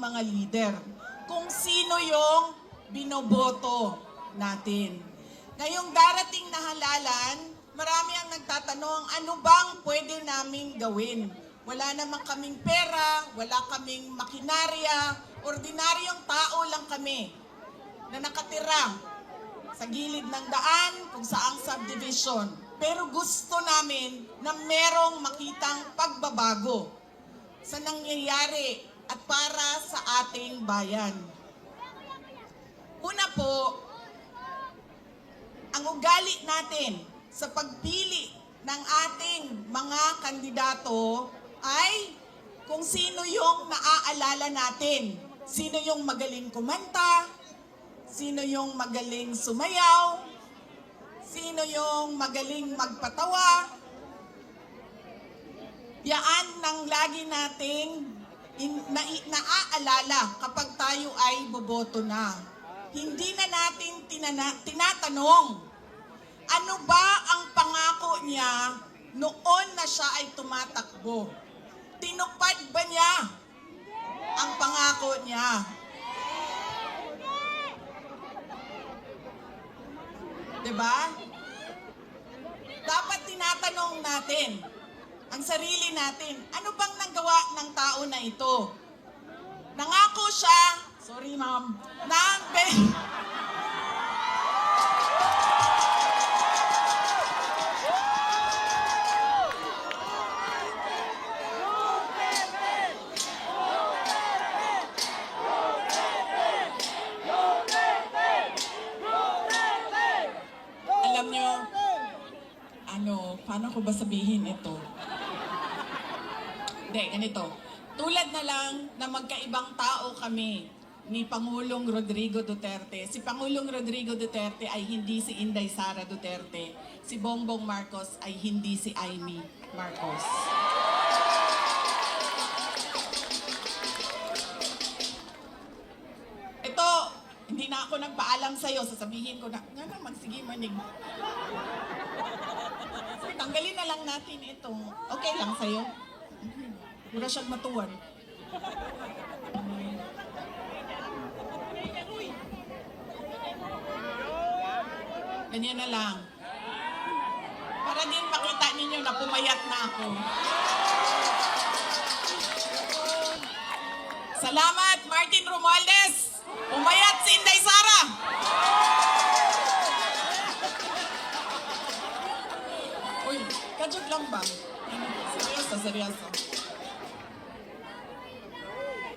mga leader. Kung sino yung binoboto natin. Ngayong darating na halalan, marami ang nagtatanong, ano bang pwede namin gawin? Wala naman kaming pera, wala kaming makinarya, ordinaryong tao lang kami na nakatira sa gilid ng daan kung saang subdivision. Pero gusto namin na merong makitang pagbabago sa nangyayari at para sa ating bayan. Una po, ang ugali natin sa pagpili ng ating mga kandidato ay kung sino yung naaalala natin. Sino yung magaling kumanta, sino yung magaling sumayaw, sino yung magaling magpatawa. Yaan nang lagi nating in, na, naaalala kapag tayo ay boboto na. Hindi na natin tinana, tinatanong, ano ba ang pangako niya noon na siya ay tumatakbo? Tinupad ba niya ang pangako niya? Diba? Dapat tinatanong natin ang sarili natin, ano bang nagawa ng tao na ito? Nangako siya, sorry ma'am, ng Alam nyo, ano, paano ko ba sabihin ito? Hindi, ganito. Tulad na lang na magkaibang tao kami ni Pangulong Rodrigo Duterte. Si Pangulong Rodrigo Duterte ay hindi si Inday Sara Duterte. Si Bongbong Marcos ay hindi si Amy Marcos. Ito, hindi na ako nagpaalam sa'yo. Sasabihin ko na, nga naman, sige manig. Tanggalin na lang natin ito. Okay lang sa'yo? Wala siyang matuwan. Ganyan na lang. Para din makita ninyo na pumayat na ako. Salamat, Martin Romualdez! Pumayat si Inday Sara! Uy, kajok lang ba? Seryoso, seryoso.